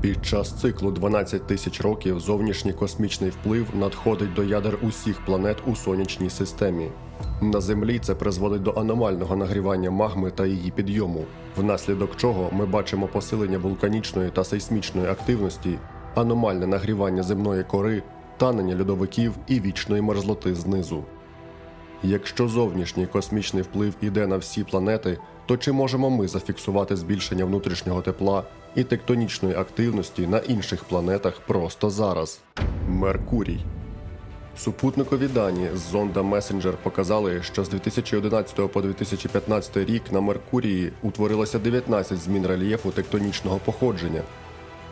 Під час циклу 12 тисяч років зовнішній космічний вплив надходить до ядер усіх планет у сонячній системі. На Землі це призводить до аномального нагрівання магми та її підйому, внаслідок чого ми бачимо посилення вулканічної та сейсмічної активності, аномальне нагрівання земної кори, танення льодовиків і вічної мерзлоти знизу. Якщо зовнішній космічний вплив іде на всі планети, то чи можемо ми зафіксувати збільшення внутрішнього тепла і тектонічної активності на інших планетах просто зараз? Меркурій. Супутникові дані з зонда Messenger показали, що з 2011 по 2015 рік на Меркурії утворилося 19 змін рельєфу тектонічного походження.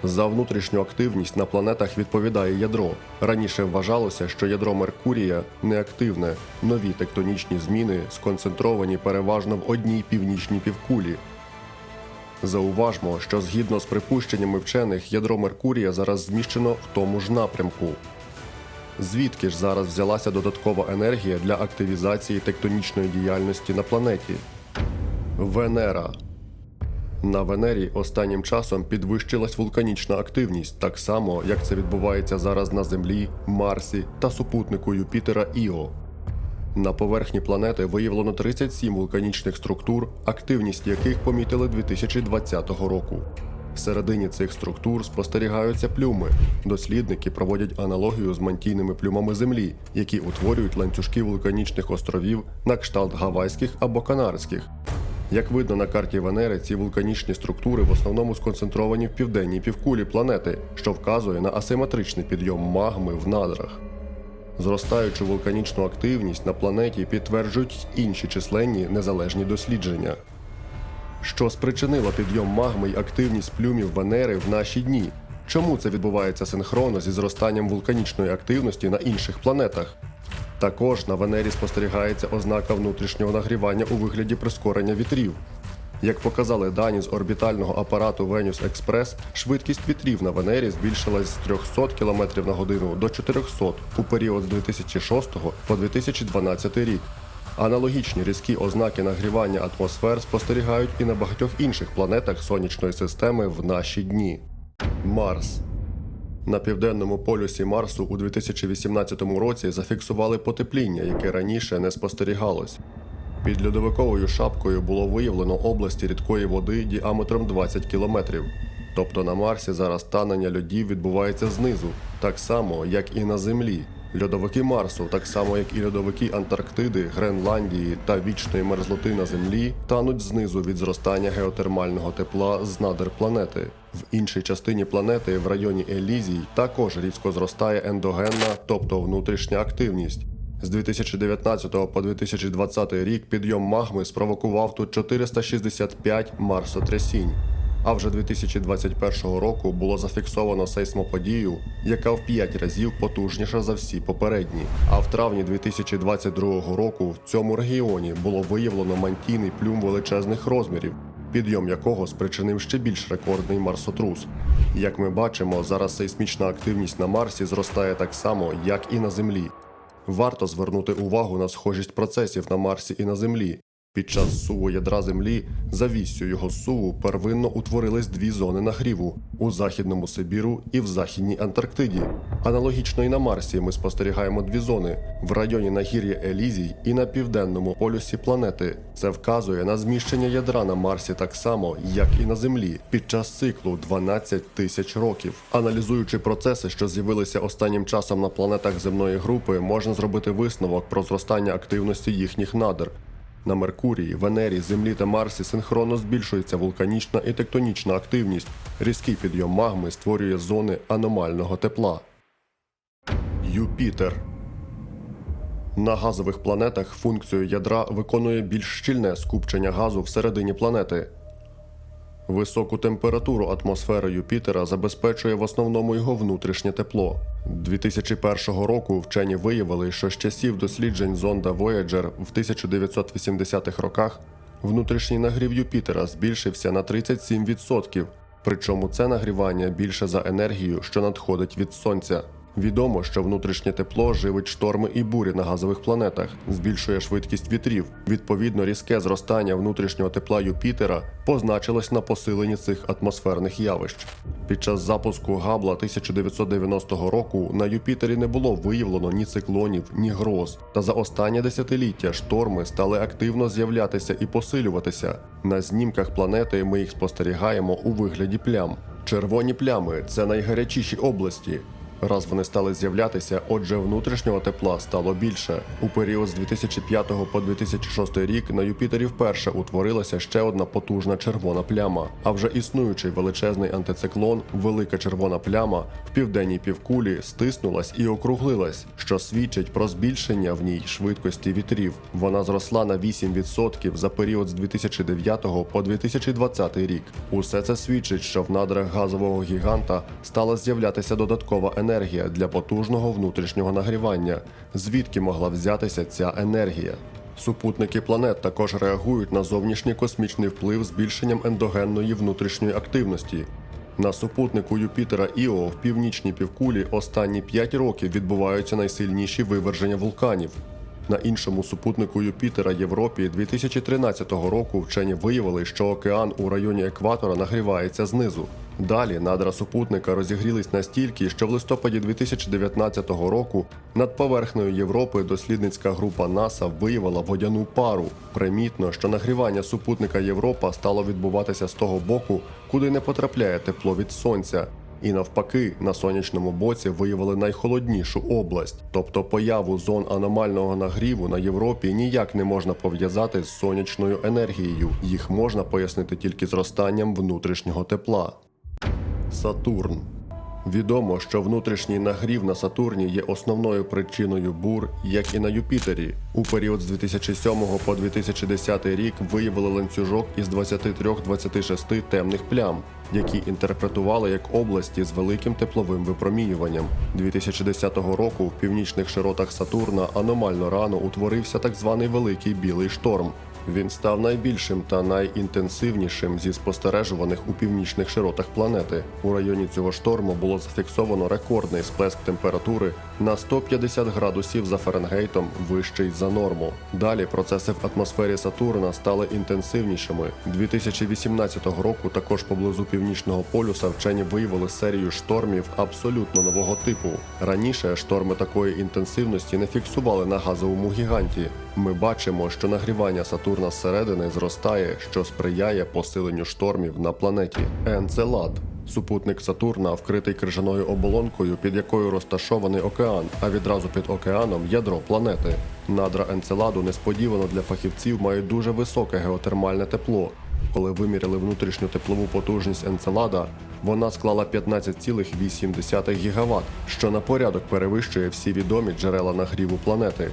За внутрішню активність на планетах відповідає ядро. Раніше вважалося, що ядро Меркурія неактивне, нові тектонічні зміни сконцентровані переважно в одній північній півкулі. Зауважмо, що згідно з припущеннями вчених, ядро Меркурія зараз зміщено в тому ж напрямку. Звідки ж зараз взялася додаткова енергія для активізації тектонічної діяльності на планеті? Венера. На Венері останнім часом підвищилась вулканічна активність, так само як це відбувається зараз на Землі, Марсі та супутнику Юпітера Іо. На поверхні планети виявлено 37 вулканічних структур, активність яких помітили 2020 року. Всередині цих структур спостерігаються плюми. Дослідники проводять аналогію з мантійними плюмами Землі, які утворюють ланцюжки вулканічних островів на кшталт гавайських або канарських. Як видно на карті Венери, ці вулканічні структури в основному сконцентровані в південній півкулі планети, що вказує на асиметричний підйом магми в надрах. Зростаючу вулканічну активність на планеті підтверджують інші численні незалежні дослідження. Що спричинило підйом магми й активність плюмів Венери в наші дні? Чому це відбувається синхронно зі зростанням вулканічної активності на інших планетах? Також на Венері спостерігається ознака внутрішнього нагрівання у вигляді прискорення вітрів. Як показали дані з орбітального апарату Venus Express, швидкість вітрів на Венері збільшилась з 300 км на годину до 400 у період з 2006 по 2012 рік. Аналогічні різкі ознаки нагрівання атмосфер спостерігають і на багатьох інших планетах сонячної системи в наші дні. Марс на південному полюсі Марсу у 2018 році зафіксували потепління, яке раніше не спостерігалось. Під льодовиковою шапкою було виявлено області рідкої води діаметром 20 кілометрів. Тобто на Марсі зараз танення льодів відбувається знизу, так само, як і на Землі. Льодовики Марсу, так само як і льодовики Антарктиди, Гренландії та вічної мерзлоти на Землі, тануть знизу від зростання геотермального тепла з надр планети. В іншій частині планети, в районі Елізій, також різко зростає ендогенна, тобто внутрішня активність. З 2019 по 2020 рік підйом магми спровокував тут 465 марсотрясінь. А вже 2021 року було зафіксовано сейсмоподію, яка в 5 разів потужніша за всі попередні. А в травні 2022 року в цьому регіоні було виявлено мантійний плюм величезних розмірів, підйом якого спричинив ще більш рекордний марсотрус. Як ми бачимо, зараз сейсмічна активність на Марсі зростає так само, як і на Землі. Варто звернути увагу на схожість процесів на Марсі і на Землі. Під час суву ядра Землі за віссю його суву первинно утворились дві зони нагріву у Західному Сибіру і в Західній Антарктиді. Аналогічно і на Марсі ми спостерігаємо дві зони в районі нагір'я Елізій і на південному полюсі планети. Це вказує на зміщення ядра на Марсі так само, як і на Землі, під час циклу 12 тисяч років. Аналізуючи процеси, що з'явилися останнім часом на планетах земної групи, можна зробити висновок про зростання активності їхніх надр. На Меркурії, Венері, Землі та Марсі синхронно збільшується вулканічна і тектонічна активність. Різкий підйом магми створює зони аномального тепла. Юпітер на газових планетах функцію ядра виконує більш щільне скупчення газу всередині планети. Високу температуру атмосфери Юпітера забезпечує в основному його внутрішнє тепло. 2001 року вчені виявили, що з часів досліджень зонда Voyager в 1980-х роках внутрішній нагрів Юпітера збільшився на 37%, причому це нагрівання більше за енергію, що надходить від сонця. Відомо, що внутрішнє тепло живить шторми і бурі на газових планетах, збільшує швидкість вітрів. Відповідно, різке зростання внутрішнього тепла Юпітера позначилось на посиленні цих атмосферних явищ. Під час запуску Габла 1990 року на Юпітері не було виявлено ні циклонів, ні гроз. Та за останнє десятиліття шторми стали активно з'являтися і посилюватися. На знімках планети ми їх спостерігаємо у вигляді плям. Червоні плями це найгарячіші області. Раз вони стали з'являтися, отже, внутрішнього тепла стало більше. У період з 2005 по 2006 рік на Юпітері вперше утворилася ще одна потужна червона пляма. А вже існуючий величезний антициклон, велика червона пляма в південній півкулі стиснулась і округлилась, що свідчить про збільшення в ній швидкості вітрів. Вона зросла на 8% за період з 2009 по 2020 рік. Усе це свідчить, що в надрах газового гіганта стала з'являтися додаткова енергія для потужного внутрішнього нагрівання. Звідки могла взятися ця енергія? Супутники планет також реагують на зовнішній космічний вплив збільшенням ендогенної внутрішньої активності. На супутнику Юпітера Іо в північній півкулі останні 5 років відбуваються найсильніші виверження вулканів. На іншому супутнику Юпітера Європі 2013 року вчені виявили, що океан у районі екватора нагрівається знизу. Далі надра супутника розігрілись настільки, що в листопаді 2019 року над поверхнею Європи дослідницька група НАСА виявила водяну пару. Примітно, що нагрівання супутника Європа стало відбуватися з того боку, куди не потрапляє тепло від сонця. І навпаки, на сонячному боці виявили найхолоднішу область, тобто появу зон аномального нагріву на Європі ніяк не можна пов'язати з сонячною енергією. Їх можна пояснити тільки зростанням внутрішнього тепла. Сатурн. Відомо, що внутрішній нагрів на Сатурні є основною причиною бур, як і на Юпітері. У період з 2007 по 2010 рік виявили ланцюжок із 23-26 темних плям, які інтерпретували як області з великим тепловим випромінюванням. 2010 року в північних широтах Сатурна аномально рано утворився так званий великий білий шторм. Він став найбільшим та найінтенсивнішим зі спостережуваних у північних широтах планети. У районі цього шторму було зафіксовано рекордний сплеск температури на 150 градусів за Фаренгейтом вищий за норму. Далі процеси в атмосфері Сатурна стали інтенсивнішими. 2018 року також поблизу північного полюса вчені виявили серію штормів абсолютно нового типу. Раніше шторми такої інтенсивності не фіксували на газовому гіганті. Ми бачимо, що нагрівання Сатурна зсередини зростає, що сприяє посиленню штормів на планеті. Енцелад супутник Сатурна, вкритий крижаною оболонкою, під якою розташований океан, а відразу під океаном ядро планети. Надра Енцеладу несподівано для фахівців мають дуже високе геотермальне тепло. Коли виміряли внутрішню теплову потужність Енцелада, вона склала 15,8 ГВт, що на порядок перевищує всі відомі джерела нагріву планети.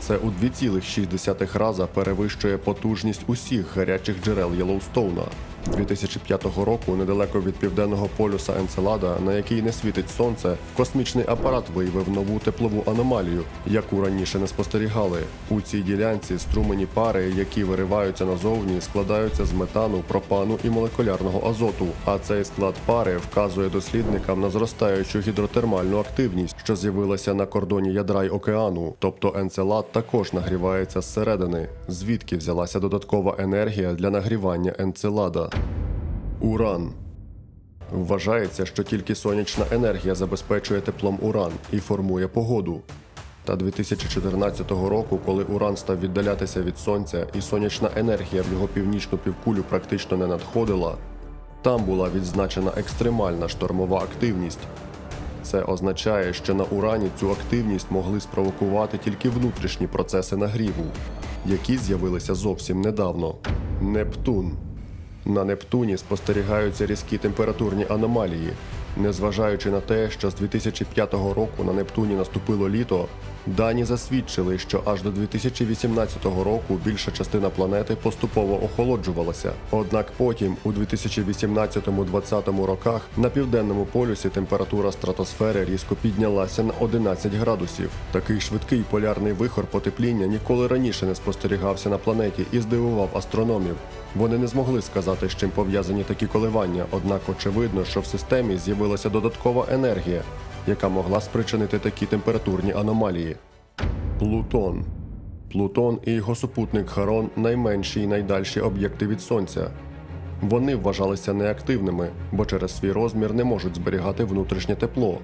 Це у 2,6 раза перевищує потужність усіх гарячих джерел Єлоустоуна. 2005 року, недалеко від південного полюса Енцелада, на який не світить сонце, космічний апарат виявив нову теплову аномалію, яку раніше не спостерігали. У цій ділянці струмені пари, які вириваються назовні, складаються з метану, пропану і молекулярного азоту. А цей склад пари вказує дослідникам на зростаючу гідротермальну активність, що з'явилася на кордоні ядра й океану. Тобто Енцелад також нагрівається зсередини. Звідки взялася додаткова енергія для нагрівання Енцелада? Уран. Вважається, що тільки сонячна енергія забезпечує теплом уран і формує погоду. Та 2014 року, коли уран став віддалятися від сонця і сонячна енергія в його північну півкулю практично не надходила, там була відзначена екстремальна штормова активність. Це означає, що на урані цю активність могли спровокувати тільки внутрішні процеси нагріву, які з'явилися зовсім недавно. Нептун. На Нептуні спостерігаються різкі температурні аномалії. Незважаючи на те, що з 2005 року на Нептуні наступило літо, дані засвідчили, що аж до 2018 року більша частина планети поступово охолоджувалася. Однак потім, у 2018-2020 роках, на південному полюсі температура стратосфери різко піднялася на 11 градусів. Такий швидкий полярний вихор потепління ніколи раніше не спостерігався на планеті і здивував астрономів. Вони не змогли сказати, з чим пов'язані такі коливання, однак очевидно, що в системі з'явилася додаткова енергія, яка могла спричинити такі температурні аномалії. Плутон. Плутон і його супутник Харон найменші і найдальші об'єкти від Сонця. Вони вважалися неактивними, бо через свій розмір не можуть зберігати внутрішнє тепло.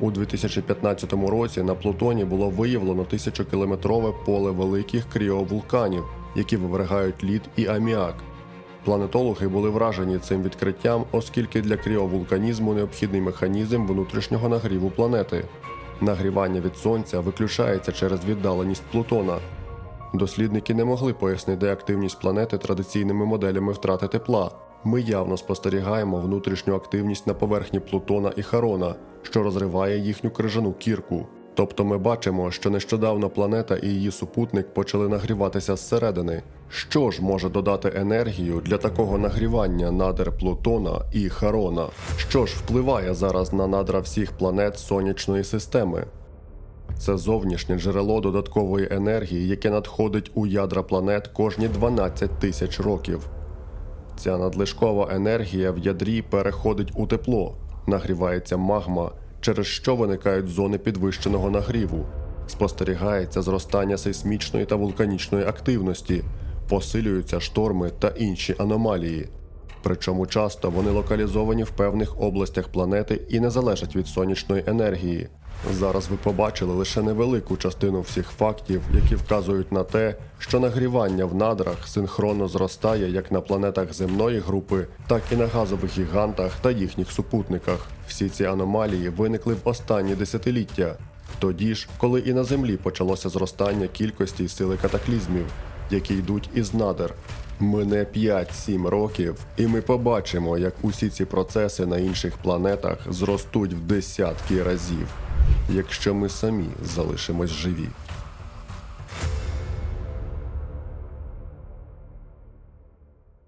У 2015 році на Плутоні було виявлено тисячокілометрове поле великих кріовулканів, які вивергають лід і аміак. Планетологи були вражені цим відкриттям, оскільки для кріовулканізму необхідний механізм внутрішнього нагріву планети. Нагрівання від сонця виключається через віддаленість Плутона. Дослідники не могли пояснити активність планети традиційними моделями втрати тепла. Ми явно спостерігаємо внутрішню активність на поверхні Плутона і Харона, що розриває їхню крижану кірку. Тобто ми бачимо, що нещодавно планета і її супутник почали нагріватися зсередини. Що ж може додати енергію для такого нагрівання надр Плутона і Харона? Що ж впливає зараз на надра всіх планет сонячної системи? Це зовнішнє джерело додаткової енергії, яке надходить у ядра планет кожні 12 тисяч років. Ця надлишкова енергія в ядрі переходить у тепло, нагрівається магма, через що виникають зони підвищеного нагріву. Спостерігається зростання сейсмічної та вулканічної активності, посилюються шторми та інші аномалії. Причому часто вони локалізовані в певних областях планети і не залежать від сонячної енергії. Зараз ви побачили лише невелику частину всіх фактів, які вказують на те, що нагрівання в надрах синхронно зростає як на планетах земної групи, так і на газових гігантах та їхніх супутниках. Всі ці аномалії виникли в останні десятиліття, тоді ж, коли і на Землі почалося зростання кількості сили катаклізмів, які йдуть із надр. Мине 5-7 років, і ми побачимо, як усі ці процеси на інших планетах зростуть в десятки разів, якщо ми самі залишимось живі.